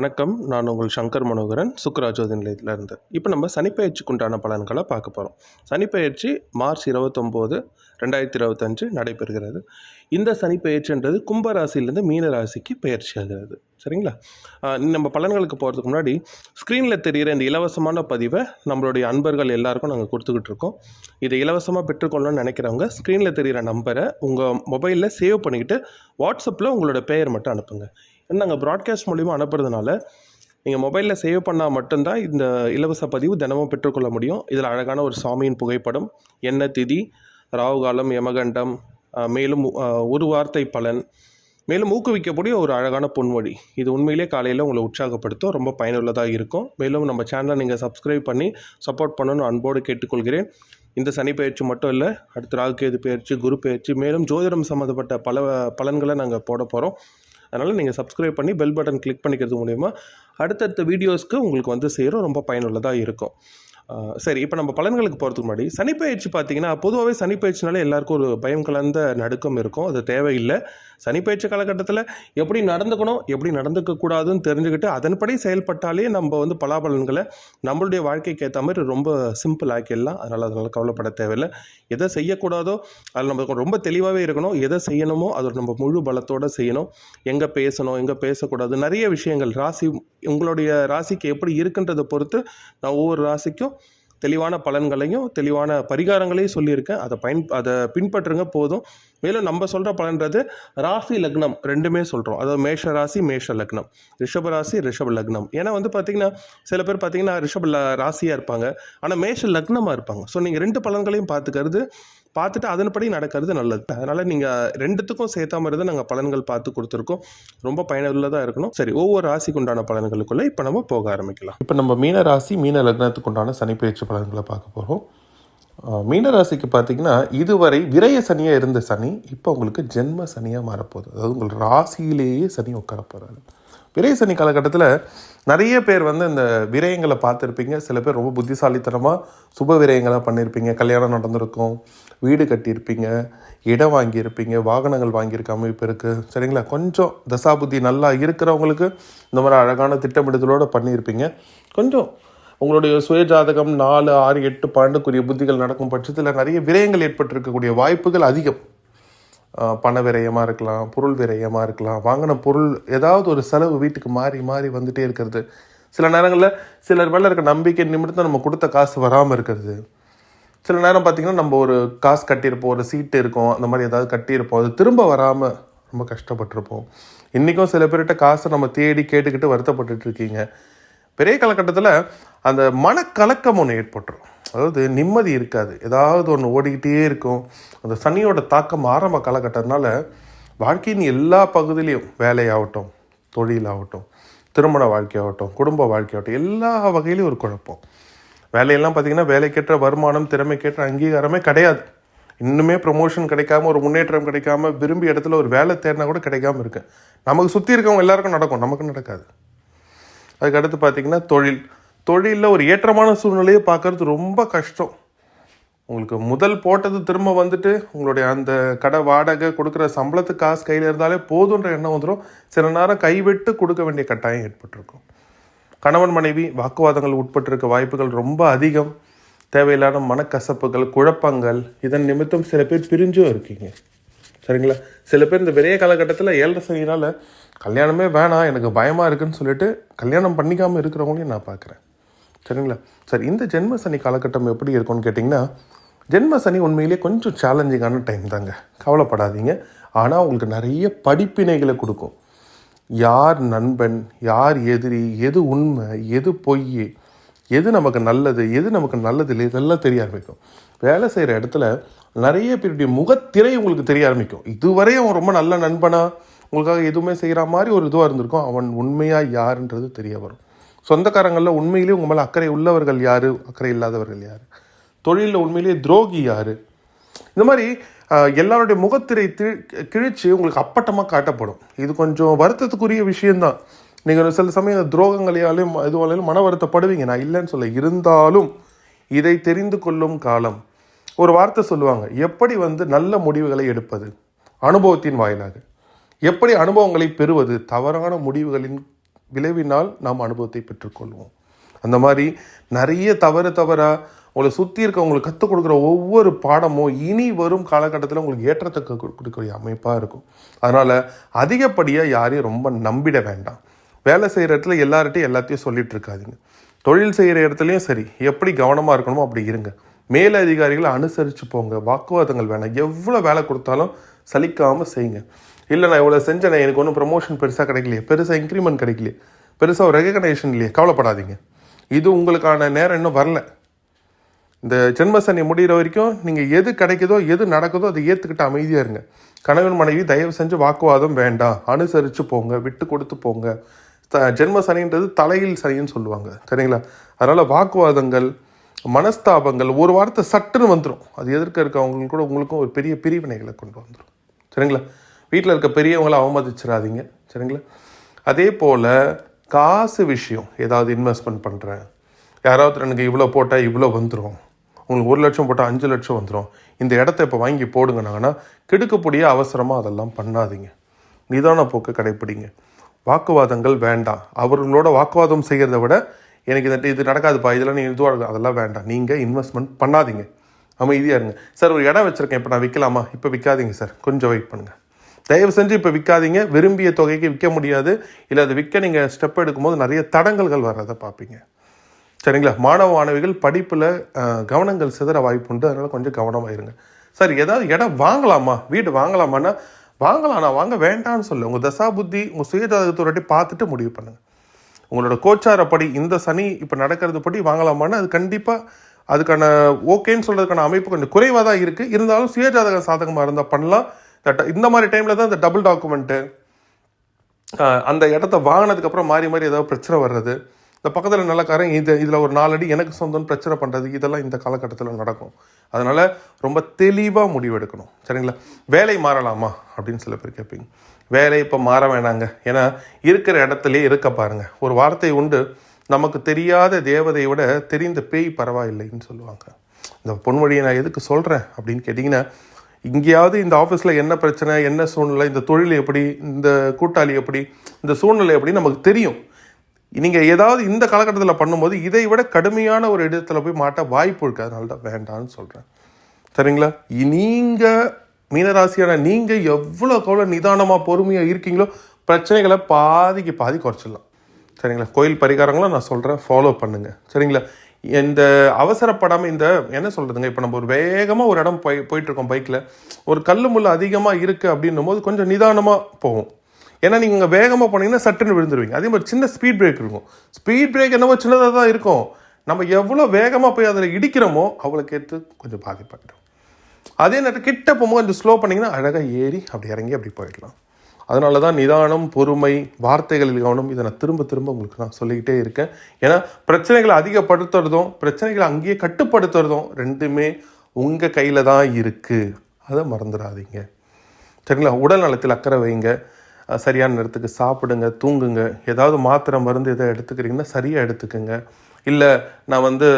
வணக்கம். நான் உங்கள் சங்கர் மனோகரன் சுக்கராஜோதி நிலையத்திலேருந்து இப்போ நம்ம சனிப்பயிற்சிக்குண்டான உண்டான பலன்களை பார்க்க போகிறோம் சனிப்பயிற்சி மார்ச் இருபத்தொம்போது ரெண்டாயிரத்தி இருபத்தஞ்சு நடைபெறுகிறது. இந்த சனிப்பயிற்சின்றது கும்பராசியிலேருந்து மீன ராசிக்கு பயிற்சி ஆகிறது. சரிங்களா? நம்ம பலன்களுக்கு போகிறதுக்கு முன்னாடி ஸ்க்ரீனில் தெரிகிற இந்த இலவசமான பதிவை நம்மளுடைய அன்பர்கள் எல்லாருக்கும் நாங்கள் கொடுத்துக்கிட்டு இருக்கோம். இதை இலவசமாக பெற்றுக்கொள்ளணும்னு நினைக்கிறவங்க ஸ்க்ரீனில் தெரிகிற நம்பரை உங்கள் மொபைலில் சேவ் பண்ணிக்கிட்டு வாட்ஸ்அப்பில் உங்களோட பெயர் மட்டும் அனுப்புங்க. நாங்கள் ப்ராட்காஸ்ட் மூலிமா அனுப்புறதுனால நீங்கள் மொபைலில் சேவ் பண்ணால் மட்டும்தான் இந்த இலவச பதிவு தினமும் பெற்றுக்கொள்ள முடியும். இதில் அழகான ஒரு சாமியின் புகைப்படம் என்ன திதி ராகுகாலம் யமகண்டம் மேலும் ஒரு வார்த்தை பலன் மேலும் ஊக்குவிக்கக்கூடிய ஒரு அழகான பொன்மொழி இது உண்மையிலே காலையில் உங்களை உற்சாகப்படுத்தும் ரொம்ப பயனுள்ளதாக இருக்கும். மேலும் நம்ம சேனலை நீங்கள் சப்ஸ்கிரைப் பண்ணி சப்போர்ட் பண்ணணும்னு அன்போடு கேட்டுக்கொள்கிறேன். இந்த சனி பயிற்சி மட்டும் இல்லை அடுத்து ராகுகேது பயிற்சி குரு பயிற்சி மேலும் ஜோதிடம் சம்மந்தப்பட்ட பல பலன்களை நாங்கள் போட போகிறோம் அதனால் நீங்கள் சப்ஸ்கிரைப் பண்ணி பெல் பட்டன் கிளிக் பண்ணிக்கிறது மூலிமா அடுத்தடுத்த வீடியோஸ்க்கு உங்களுக்கு வந்து சேரும். ரொம்ப பயனுள்ளதாக இருக்கும். சரி இப்போ நம்ம பலன்களுக்கு போகிறதுக்கு முன்னாடி சனிப்பயிற்சி பார்த்தீங்கன்னா பொதுவாகவே சனிப்பயிற்சினாலே எல்லாருக்கும் ஒரு பயம் கலந்த நடுக்கம் இருக்கும். அது தேவையில்லை. சனிப்பயிற்சி காலகட்டத்தில் எப்படி நடந்துக்கணும் எப்படி நடந்துக்கக்கூடாதுன்னு தெரிஞ்சுக்கிட்டு அதன்படி செயல்பட்டாலே நம்ம வந்து பலாபலன்களை நம்மளுடைய வாழ்க்கைக்கு ஏற்ற மாதிரி ரொம்ப சிம்பிள் ஆக்கிடலாம். அதனால் அதனால் கவலைப்பட தேவையில்லை. எதை செய்யக்கூடாதோ அதில் நம்ம ரொம்ப தெளிவாகவே இருக்கணும். எதை செய்யணுமோ அதை நம்ம முழு பலத்தோடு செய்யணும். எங்கே பேசணும் எங்கே பேசக்கூடாது நிறைய விஷயங்கள் ராசி உங்களுடைய ராசிக்கு எப்படி இருக்குன்றதை பொறுத்து நான் ஒவ்வொரு ராசிக்கும் தெளிவான பலன்களையும் தெளிவான பரிகாரங்களையும் சொல்லியிருக்கேன். அதை பயன் அதை பின்பற்றுங்க போதும். மேலும் நம்ம சொல்கிற பலன்றது ராசி லக்னம் ரெண்டுமே சொல்கிறோம் அதாவது மேஷ ராசி மேஷ லக்னம். ரிஷப ராசி ரிஷப லக்னம். ஏன்னா வந்து பார்த்திங்கன்னா சில பேர் பார்த்தீங்கன்னா ரிஷப ராசியாக இருப்பாங்க. ஆனால் மேஷ லக்னமாக இருப்பாங்க. ஸோ நீங்கள் ரெண்டு பலன்களையும் பார்த்துக்கிறது பார்த்துட்டு அதன்படி நடக்கிறது நல்லது. அதனால் நீங்கள் ரெண்டுத்துக்கும் சேர்த்தா மாதிரி தான் நாங்கள் பலன்கள் பார்த்து கொடுத்துருக்கோம். ரொம்ப பயனுள்ளதாக இருக்கணும். சரி ஒவ்வொரு ராசிக்கு உண்டான பலன்களுக்குள்ளே இப்போ நம்ம போக ஆரம்பிக்கலாம். இப்போ நம்ம மீன ராசி மீன லக்னத்துக்கு உண்டான சனிப்பெயர்ச்சி பலன்களை பார்க்க போகிறோம் மீன ராசிக்கு பார்த்தீங்கன்னா இதுவரை விரய சனியாக இருந்த சனி இப்போ உங்களுக்கு ஜென்ம சனியாக மாறப்போகுது. அதாவது உங்கள் ராசியிலேயே சனி உட்கார போகிறாரு விரய சனி காலகட்டத்தில் நிறைய பேர் வந்து இந்த விரயங்களை பார்த்துருப்பீங்க. சில பேர் ரொம்ப புத்திசாலித்தனமாக சுப விரயங்களாக பண்ணியிருப்பீங்க கல்யாணம் நடந்திருக்கும் வீடு கட்டியிருப்பீங்க இடம் வாங்கியிருப்பீங்க வாகனங்கள் வாங்கியிருக்க அமைப்பு இருக்குது சரிங்களா? கொஞ்சம் தசாபுத்தி நல்லா இருக்கிறவங்களுக்கு இந்த மாதிரி அழகான திட்டமிடுதலோடு பண்ணியிருப்பீங்க. கொஞ்சம் உங்களுடைய சுயஜாதகம் நாலு ஆறு எட்டு பன்னெண்டுக்குரிய புத்திகள் நடக்கும் பட்சத்தில் நிறைய விரயங்கள் ஏற்பட்டிருக்கக்கூடிய வாய்ப்புகள் அதிகம். பண விரயமாக இருக்கலாம் பொருள் விரயமாக இருக்கலாம். வாங்கின பொருள் ஏதாவது ஒரு செலவு வீட்டுக்கு மாறி மாறி வந்துட்டே இருக்கிறது. சில நேரங்களில் சிலர் மேலே இருக்க நம்பிக்கை நிமிடத்தில் நம்ம கொடுத்த காசு வராமல் இருக்கிறது. சில நேரம் பார்த்திங்கன்னா நம்ம ஒரு காசு கட்டியிருப்போம் ஒரு சீட்டு இருக்கும் அந்த மாதிரி ஏதாவது கட்டியிருப்போம். அது திரும்ப வராமல் ரொம்ப கஷ்டப்பட்டிருப்போம். இன்றைக்கும் சில பேர்கிட்ட காசை நம்ம தேடி கேட்டுக்கிட்டு வருத்தப்பட்டுட்டு இருக்கீங்க. பெரிய காலகட்டத்தில் அந்த மனக்கலக்கம் ஒன்று ஏற்பட்டுரும். அதாவது நிம்மதி இருக்காது. ஏதாவது ஒன்று ஓடிக்கிட்டே இருக்கும். அந்த சனியோட தாக்கம் ஆரம்ப காலகட்டத்தினால வாழ்க்கையின் எல்லா பகுதியிலையும் வேலையாகட்டும் தொழிலாகட்டும் திருமண வாழ்க்கையாகட்டும் குடும்ப வாழ்க்கையாகட்டும் எல்லா வகையிலையும் ஒரு குழப்பம். வேலையெல்லாம் பார்த்திங்கன்னா வேலைக்கேற்ற வருமானம் திறமைக்கேற்ற அங்கீகாரமே கிடையாது. இன்னுமே ப்ரொமோஷன் கிடைக்காம ஒரு முன்னேற்றம் கிடைக்காம விரும்பி இடத்துல ஒரு வேலை தேடினா கூட கிடைக்காம இருக்கு. நமக்கு சுற்றி இருக்கவங்க எல்லாருக்கும் நடக்கும். நமக்கு நடக்காது. அதுக்கு அடுத்து பார்த்தீங்கன்னா தொழில். தொழிலில் ஒரு ஏற்றமான சூழ்நிலையை பார்க்கறது ரொம்ப கஷ்டம். உங்களுக்கு முதல் போட்டது திரும்ப வந்துட்டு உங்களுடைய அந்த கடை வாடகை கொடுக்குற சம்பளத்துக்கு காசு கையில் இருந்தாலே போதுன்ற எண்ணம் வந்துடும் சில நேரம் கைவிட்டு கொடுக்க வேண்டிய கட்டாயம் ஏற்பட்டிருக்கும். கணவன் மனைவி வாக்குவாதங்கள் உட்பட்டிருக்க வாய்ப்புகள் ரொம்ப அதிகம். தேவையில்லாத மனக்கசப்புகள் குழப்பங்கள் இதன் நிமித்தம் சில பேர் பிரிஞ்சும் இருக்கீங்க. சரிங்களா? சில பேர் இந்த விரைய காலகட்டத்தில் ஏழரை சனினால கல்யாணமே வேணாம் எனக்கு பயமாக இருக்குன்னு சொல்லிட்டு கல்யாணம் பண்ணிக்காமல் இருக்கிறவங்களையும் நான் பார்க்குறேன். சரிங்களா? சரி இந்த ஜென்ம சனி காலகட்டம் எப்படி இருக்கும்னு கேட்டிங்கன்னா ஜென்ம சனி உண்மையிலே கொஞ்சம் சேலஞ்சிங்கான டைம் தாங்க. கவலைப்படாதீங்க. ஆனால் உங்களுக்கு நிறைய படிப்பினைகளை கொடுக்கும். யார் நண்பன் யார் எதிரி எது உண்மை எது பொய் எது நமக்கு நல்லது எது நமக்கு நல்லது இல்லை இதெல்லாம் தெரிய ஆரம்பிக்கும். வேலை செய்கிற இடத்துல நிறைய பேருடைய முகத்திரை உங்களுக்கு தெரிய ஆரம்பிக்கும். இதுவரை அவன் ரொம்ப நல்ல நண்பனா? உங்களுக்காக எதுவுமே செய்கிற மாதிரி ஒரு இதுவாக இருந்திருக்கும். அவன் உண்மையாக யாருன்றது தெரிய வரும். சொந்தக்காரங்களில் உண்மையிலேயே உங்கள் மேலே அக்கறை உள்ளவர்கள் யார்? அக்கறை இல்லாதவர்கள் யார்? தொழிலில் உண்மையிலேயே துரோகி யார்? இந்த மாதிரி எல்லாருடைய முகத்திரை தி- கிழிச்சு உங்களுக்கு அப்பட்டமாக காட்டப்படும். இது கொஞ்சம் வருத்தத்துக்குரிய விஷயந்தான் நீங்கள் சில சமயம் துரோகங்களையாலும் இதுவாலையும் மன வருத்தப்படுவீங்க. நான் இல்லைன்னு சொல்ல இருந்தாலும் இதை தெரிந்து கொள்ளும் காலம். ஒரு வார்த்தை சொல்லுவாங்க எப்படி வந்து நல்ல முடிவுகளை எடுப்பது? அனுபவத்தின் வாயிலாக. எப்படி அனுபவங்களை பெறுவது? தவறான முடிவுகளின் விளைவினால் நாம் அனுபவத்தை பெற்றுக்கொள்வோம். அந்த மாதிரி நிறைய தவறு தவறாக உங்களை சுற்றி இருக்க உங்களுக்கு கற்றுக் கொடுக்குற ஒவ்வொரு பாடமும் இனி வரும் காலகட்டத்தில் உங்களுக்கு ஏற்றத்தை கொடுக்கக்கூடிய அமைப்பாக இருக்கும். அதனால் அதிகப்படியாக யாரையும் ரொம்ப நம்பிட வேண்டாம். வேலை செய்கிற இடத்துல எல்லார்ட்டையும் எல்லாத்தையும் சொல்லிட்டு இருக்காதிங்க. தொழில் செய்கிற இடத்துலையும் சரி எப்படி கவனமாக இருக்கணுமோ அப்படி இருங்க. மேலதிகாரிகளை அனுசரித்து போங்க. வாக்குவாதங்கள் வேணாம். எவ்வளோ வேலை கொடுத்தாலும் சலிக்காமல் செய்யுங்க. இல்லை நான் இவ்வளோ செஞ்சேனே எனக்கு ஒன்றும் ப்ரமோஷன் பெருசாக கிடைக்கலையே பெருசாக இன்க்ரிமெண்ட் கிடைக்கலையே பெருசாக ஒரு ரெகக்னேஷன் இல்லையே கவலைப்படாதீங்க. இது உங்களுக்கான நேரம் இன்னும் வரல. இந்த ஜென்ம சனி முடிகிற வரைக்கும் நீங்கள் எது கிடைக்குதோ எது நடக்குதோ அதை ஏற்றுக்கிட்டு அமைதியாக இருங்க. கணவன் மனைவி தயவு செஞ்சு வாக்குவாதம் வேண்டாம். அனுசரித்து போங்க விட்டு கொடுத்து போங்க. த- ஜென்ம சனின்றது தலையில் சனின்னு சொல்லுவாங்க சரிங்களா? அதனால் வாக்குவாதங்கள் மனஸ்தாபங்கள் ஒரு வாரத்தை சட்டுன்னு வந்துடும் அது எதிர்க்க இருக்கவங்களுக்கு கூட உங்களுக்கும் ஒரு பெரிய பிரிவினைகளை கொண்டு வந்துடும் சரிங்களா? வீட்டில் இருக்க பெரியவங்களை அவமதிச்சிடாதீங்க சரிங்களா? அதே போல் காசு விஷயம் ஏதாவது இன்வெஸ்ட்மெண்ட் பண்ணுறேன் யாராவது எனக்கு இவ்வளோ போட்டால் இவ்வளோ வந்துடும் உங்களுக்கு ஒரு லட்சம் போட்டால் அஞ்சு லட்சம் வந்துடும் இந்த இடத்த இப்போ வாங்கி போடுங்கனாங்கன்னா கெடுக்கக்கூடிய அவசரமாக அதெல்லாம் பண்ணாதீங்க. நிதான போக்கு கடைப்பிடிங்க. வாக்குவாதங்கள் வேண்டாம். அவர்களோட வாக்குவாதம் செய்கிறத விட எனக்கு இந்த இது நடக்காதுப்பா இதெல்லாம் நீ இதுவாக இருக்கும் அதெல்லாம் வேண்டாம். நீங்கள் இன்வெஸ்ட்மெண்ட் பண்ணாதீங்க. அமைதியாக இருங்க. சார் ஒரு இடம் வச்சுருக்கேன் இப்போ நான் விற்கலாமா இப்போ விற்காதீங்க சார். கொஞ்சம் வெயிட் பண்ணுங்கள் தயவு செஞ்சு இப்போ விற்காதீங்க விரும்பிய தொகைக்கு விற்க முடியாது. இல்லை அதை விற்க நீங்கள் ஸ்டெப் எடுக்கும்போது நிறைய தடங்கல்கள் வர்றதை பார்ப்பீங்க. சரிங்களா? மாணவ மாணவிகள் படிப்பில் கவனங்கள் சிதற வாய்ப்புண்டு அதனால் கொஞ்சம் கவனமாக இருங்க. சார் ஏதாவது இடம் வாங்கலாமா? வீடு வாங்கலாமான்னா வாங்கலாம் நான் வாங்க வேண்டாம்னு சொல்லு. உங்கள் தசா புத்தி உங்கள் சுயஜாதகத்தை பார்த்துட்டு முடிவு பண்ணுங்கள் உங்களோட கோச்சாரப்படி இந்த சனி இப்போ நடக்கிறது படி வாங்கலாமான்னு அது கண்டிப்பாக அதுக்கான ஓகேன்னு சொல்கிறதுக்கான அமைப்பு கொஞ்சம் குறைவாக தான் இருக்குது இருந்தாலும் சுயஜாதக சாதகமாக இருந்தால் பண்ணலாம். இந்த- இந்த மாதிரி டைமில் தான் இந்த டபுள் டாக்குமெண்ட்டு அந்த இடத்த வாங்கினதுக்கப்புறம் மாறி மாறி ஏதாவது பிரச்சனை வர்றது. இந்த பக்கத்தில் நிலக்காரன் இது இதில் ஒரு நாலடி எனக்கு சொந்தம்னு பிரச்சனை பண்ணுறது இதெல்லாம் இந்த காலகட்டத்தில் நடக்கும். அதனால் ரொம்ப தெளிவாக முடிவெடுக்கணும். சரிங்களா? வேலை மாறலாமா? அப்படின்னு சில பேர் கேட்பீங்க. வேலை இப்போ மாற வேணாங்க. ஏன்னா இருக்கிற இடத்துலையே இருக்க பாருங்க. ஒரு வார்த்தை உண்டு நமக்கு தெரியாத தேவதையை விட தெரிந்த பேய் பரவாயில்லைன்னு சொல்லுவாங்க. இந்த பொன்மொழியை நான் எதுக்கு சொல்கிறேன் அப்படின்னு கேட்டிங்கன்னா இங்கேயாவது இந்த ஆஃபீஸில் என்ன பிரச்சனை என்ன சூழ்நிலை இந்த தொழில் எப்படி இந்த கூட்டாளி எப்படி இந்த சூழ்நிலை எப்படி நமக்கு தெரியும். நீங்கள் ஏதாவது இந்த காலகட்டத்தில் பண்ணும்போது இதை விட கடுமையான ஒரு இடத்துல போய் மாட்ட வாய்ப்பு இருக்குது அதனால தான் வேண்டாம்னு சொல்கிறேன் சரிங்களா? நீங்கள் மீனராசியான நீங்கள் எவ்வளோ எவ்வளோ நிதானமாக பொறுமையாக இருக்கீங்களோ பிரச்சனைகளை பாதிக்கு பாதி குறைச்சிடலாம். சரிங்களா? கோயில் பரிகாரங்களும் நான் சொல்கிறேன் ஃபாலோ பண்ணுங்கள் சரிங்களா? இந்த அவசரப்படாமல் இந்த என்ன சொல்கிறதுங்க இப்போ நம்ம ஒரு வேகமாக ஒரு இடம் போய் போயிட்டுருக்கோம் பைக்கில் ஒரு கல் முள் அதிகமாக இருக்குது அப்படின்னும் போது கொஞ்சம் நிதானமாக போகும். ஏன்னா நீங்கள் வேகமாக போனீங்கன்னா சட்டுன்னு விழுந்துருவீங்க. அதே மாதிரி சின்ன ஸ்பீட் பிரேக் இருக்கும். ஸ்பீட் பிரேக் என்னவோ சின்னதாக தான் இருக்கும். நம்ம எவ்வளோ வேகமாக போய் அதில் இடிக்கிறோமோ அவ்வளோ கேட்டு கொஞ்சம் பாதிப்பாகிடும் அதே நேரத்தில் கிட்ட போகும்போது கொஞ்சம் ஸ்லோ பண்ணிங்கன்னா அழகாக ஏறி அப்படி இறங்கி அப்படி போயிடலாம். அதனால தான் நிதானம் பொறுமை வார்த்தைகளில் கவனம் இதை நான் திரும்ப திரும்ப உங்களுக்கு நான் சொல்லிக்கிட்டே இருக்கேன். ஏன்னா பிரச்சனைகளை அதிகப்படுத்துறதும் பிரச்சனைகளை அங்கேயே கட்டுப்படுத்துறதும் ரெண்டுமே உங்கள் கையில் தான் இருக்குது அதை மறந்துடாதீங்க. சரிங்களா? உடல் நலத்தில் அக்கறை வைங்க. சரியான நேரத்துக்கு சாப்பிடுங்க தூங்குங்க. ஏதாவது மாத்திரை மருந்து எதை எடுத்துக்கிறீங்கன்னா சரியாக எடுத்துக்கோங்க. இல்லை நான் வந்து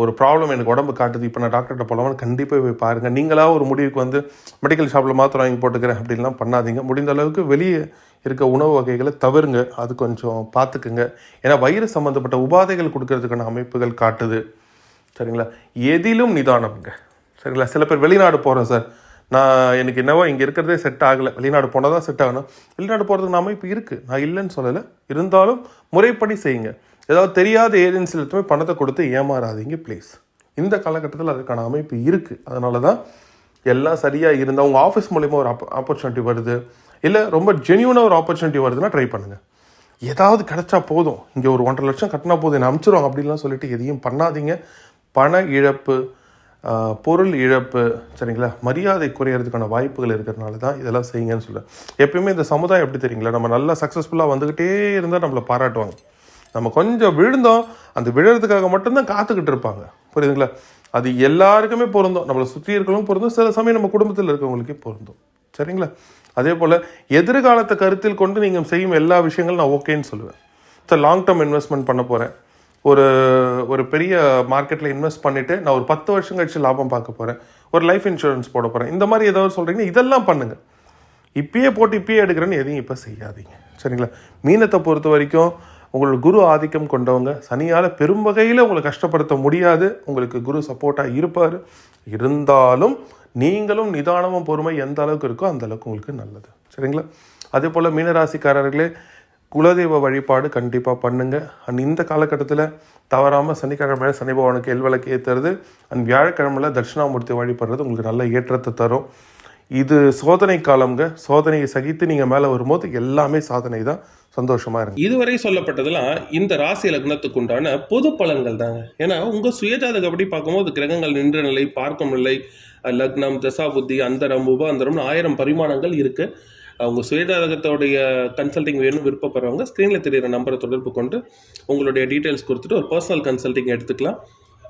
ஒரு ப்ராப்ளம் எனக்கு உடம்பு காட்டுது இப்போ நான் டாக்டர்கிட்ட போகலாமா கண்டிப்பாக போய் பாருங்கள் நீங்களாக ஒரு முடிவுக்கு வந்து மெடிக்கல் ஷாப்பில் மாத்திரம் வாங்கி போட்டுக்கிறேன் அப்படின்லாம் பண்ணாதீங்க. முடிந்த அளவுக்கு வெளியே இருக்க உணவு வகைகளை தவிருங்க. அது கொஞ்சம் பார்த்துக்குங்க ஏன்னா வயிறு சம்மந்தப்பட்ட உபாதைகள் கொடுக்கறதுக்கான அமைப்புகள் காட்டுது. சரிங்களா? எதிலும் நிதானம்ங்க. சரிங்களா? சில பேர் வெளிநாடு போகிறேன் சார். நான் எனக்கு என்னவோ இங்கே இருக்கிறதே செட் ஆகலை. வெளிநாடு போனால் தான் செட் ஆகணும். வெளிநாடு போகிறதுக்கு நாம இப்போ இருக்குது நான் இல்லைன்னு சொல்லலை. இருந்தாலும் முறைப்படி செய்யுங்க. ஏதாவது தெரியாத ஏஜென்சியில் எடுத்து போய் பணத்தை கொடுத்து ஏமாறாதீங்க ப்ளீஸ் இந்த காலகட்டத்தில் அதுக்கான அமைப்பு இருக்குது அதனால தான் எல்லாம் சரியாக இருந்தால் உங்கள் ஆஃபீஸ் மூலிமா ஒரு ஆப்ப ஆப்பர்ச்சுனிட்டி வருது. இல்லை ரொம்ப ஜென்யூனாக ஒரு ஆப்பர்ச்சுனிட்டி வருதுன்னா ட்ரை பண்ணுங்கள் ஏதாவது கிடச்சா போதும். இங்கே ஒரு ஒன்றரை லட்சம் கட்டினா போதும் என்ன அனுப்பிச்சிருவாங்க அப்படின்லாம் சொல்லிட்டு எதையும் பண்ணாதீங்க. பண இழப்பு பொருள் இழப்பு சரிங்களா? மரியாதை குறையிறதுக்கான வாய்ப்புகள் இருக்கிறதுனால தான் இதெல்லாம் செய்யுங்கன்னு சொல்கிறேன் எப்பயுமே இந்த சமுதாயம் எப்படி தெரியுங்களா? நம்ம நல்லா சக்ஸஸ்ஃபுல்லாக வந்துக்கிட்டே இருந்தால் நம்மளை பாராட்டுவாங்க. நம்ம கொஞ்சம் விழுந்தோம் அந்த விழுறதுக்காக மட்டும்தான் காத்துக்கிட்டு இருப்பாங்க. புரியுதுங்களா? அது எல்லாருக்குமே பொருந்தும். நம்மளை சுற்றி இருக்கிறவங்களும் பொருந்தும். சில சமயம் நம்ம குடும்பத்தில் இருக்கிறவங்களுக்கே பொருந்தும். சரிங்களா? அதே போல் எதிர்காலத்தை கருத்தில் கொண்டு நீங்கள் செய்யும் எல்லா விஷயங்களும் நான் ஓகேன்னு சொல்லுவேன். ஸோ லாங் டேர்ம் இன்வெஸ்ட்மெண்ட் பண்ண போகிறேன் ஒரு ஒரு பெரிய மார்க்கெட்டில் இன்வெஸ்ட் பண்ணிவிட்டு நான் ஒரு பத்து வருஷம் கழிச்சு லாபம் பார்க்க போகிறேன் ஒரு லைஃப் இன்சூரன்ஸ் போட போகிறேன் இந்த மாதிரி ஏதாவது சொல்கிறீங்கன்னா இதெல்லாம் பண்ணுங்கள் இப்பயே போட்டு இப்பயே எடுக்கிறேன்னு எதையும் இப்போ செய்யாதீங்க. சரிங்களா? மீனத்தை பொறுத்த வரைக்கும் உங்களோட குரு ஆதிக்கம் கொண்டவங்க சனியால் பெரும் வகையில் உங்களை கஷ்டப்படுத்த முடியாது. உங்களுக்கு குரு சப்போர்ட்டாக இருப்பார். இருந்தாலும் நீங்களும் நிதானமும் பொறுமை எந்த அளவுக்கு இருக்கோ அந்த அளவுக்கு உங்களுக்கு நல்லது. சரிங்களா? அதே போல் மீனராசிக்காரர்களே குலதெய்வ வழிபாடு கண்டிப்பாக பண்ணுங்க. அண்ட் இந்த காலகட்டத்தில் தவறாமல் சனிக்கிழமை சனி பகவானுக்கு எல்விளக்கு ஏற்றுறது அண்ட் வியாழக்கிழமையில் தட்சிணாமூர்த்தி வழிபடுறது உங்களுக்கு நல்ல ஏற்றத்தை தரும். இது சோதனை காலம்ங்க. சோதனையை சகித்து நீங்கள் மேலே வரும்போது எல்லாமே சாதனை தான். சந்தோஷமாக இருக்கு இதுவரை சொல்லப்பட்டதெல்லாம் இந்த ராசி லக்னத்துக்கு உண்டான பொது பலன்கள் தாங்க. ஏன்னா உங்கள் சுயஜாதகப்படி பார்க்கும்போது கிரகங்கள் நின்ற நிலை பார்க்கும் நிலை லக்னம் லக்னம் தசாபுத்தி அந்தரம் உபாந்தரம்னு ஆயிரம் பரிமாணங்கள் இருக்கு. அவங்க சுயஜாதகத்தோடைய கன்சல்டிங் வேணும் விருப்பப்படுறவங்க ஸ்க்ரீனில் தெரியிற நம்பரை தொடர்பு கொண்டு உங்களுடைய டீட்டெயில்ஸ் கொடுத்துட்டு ஒரு பர்சனல் கன்சல்டிங் எடுத்துக்கலாம்.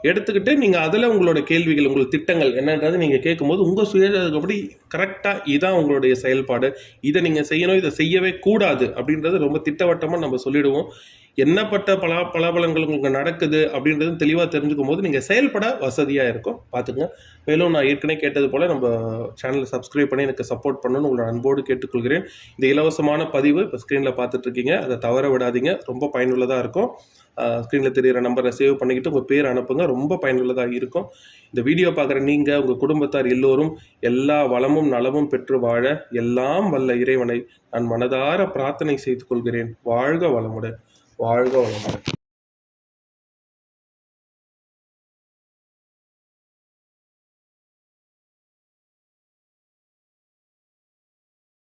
எடுத்துக்கிட்டு நீங்கள் அதில் உங்களோட கேள்விகள் உங்கள் திட்டங்கள் என்னன்றது நீங்கள் கேட்கும்போது உங்கள் சுயபடி கரெக்டாக இதான் உங்களுடைய செயல்பாடு. இதை நீங்கள் செய்யணும் இதை செய்யவே கூடாது அப்படின்றது ரொம்ப திட்டவட்டமாக நம்ம சொல்லிடுவோம். என்னப்பட்ட பல பலாபலங்கள் உங்களுக்கு நடக்குது அப்படின்றது தெளிவாக தெரிஞ்சுக்கும் போது நீங்கள் செயல்பட வசதியாக இருக்கும். பார்த்துங்க மேலும் நான் ஏற்கனவே கேட்டது போல் நம்ம சேனலை சப்ஸ்கிரைப் பண்ணி எனக்கு சப்போர்ட் பண்ணணும்னு உங்களோட அன்போடு கேட்டுக்கொள்கிறேன். இந்த இலவசமான பதிவு இப்போ ஸ்க்ரீனில் பார்த்துட்ருக்கீங்க அதை தவற விடாதீங்க. ரொம்ப பயனுள்ளதாக இருக்கும். ஸ்க்ரீனில் தெரியிற நம்பரை சேவ் பண்ணிக்கிட்டு உங்கள் பேர் அனுப்புங்க. ரொம்ப பயனுள்ளதாக இருக்கும். இந்த வீடியோ பார்க்குற நீங்கள் உங்கள் குடும்பத்தார் எல்லோரும் எல்லா வளமும் நலமும் பெற்று வாழ எல்லாம் வல்ல இறைவனை நான் மனதார பிரார்த்தனை செய்து கொள்கிறேன். வாழ்க வளமுடன். வாழ்க வளமுடன்.